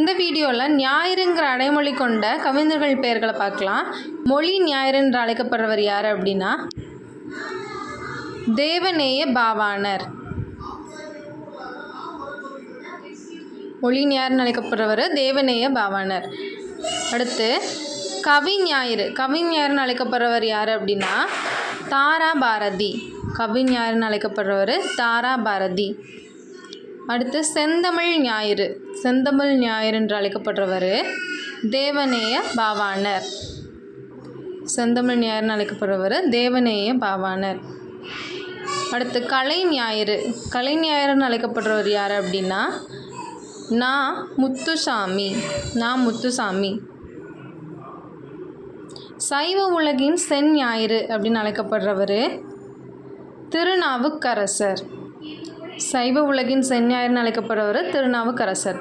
இந்த வீடியோவில் ஞாயிறுங்கிற அடைமொழி கொண்ட கவிஞர்கள் பெயர்களை பார்க்கலாம். மொழி ஞாயிறு என்று அழைக்கப்படுறவர் யார் அப்படின்னா தேவநேய பாவாணர். மொழி ஞாயிறுன்னு அழைக்கப்படுறவர் தேவநேய பாவாணர். அடுத்து கவி ஞாயிறு. கவி ஞாயிறுன்னு அழைக்கப்படுறவர் யார் அப்படின்னா தாரா பாரதி கவி ஞாயிறுன்னு அழைக்கப்படுறவர் தாரா பாரதி அடுத்து செந்தமிழ் ஞாயிறு. செந்தமிழ் ஞாயிறு என்று அழைக்கப்படுறவர் தேவநேய பாவாணர். செந்தமிழ் ஞாயிறுன்னு அழைக்கப்படுறவர் தேவநேய பாவாணர். அடுத்து கலை ஞாயிறு. கலை ஞாயிறுன்னு அழைக்கப்படுறவர் யார் அப்படின்னா நான் முத்துசாமி. நான் முத்துசாமி. சைவ உலகின் சென் ஞாயிறு அப்படின்னு அழைக்கப்படுறவர் திருநாவுக்கரசர். சைவ உலகின் சென் ஞாயிறுன்னு அழைக்கப்படுறவர் திருநாவுக்கரசர்.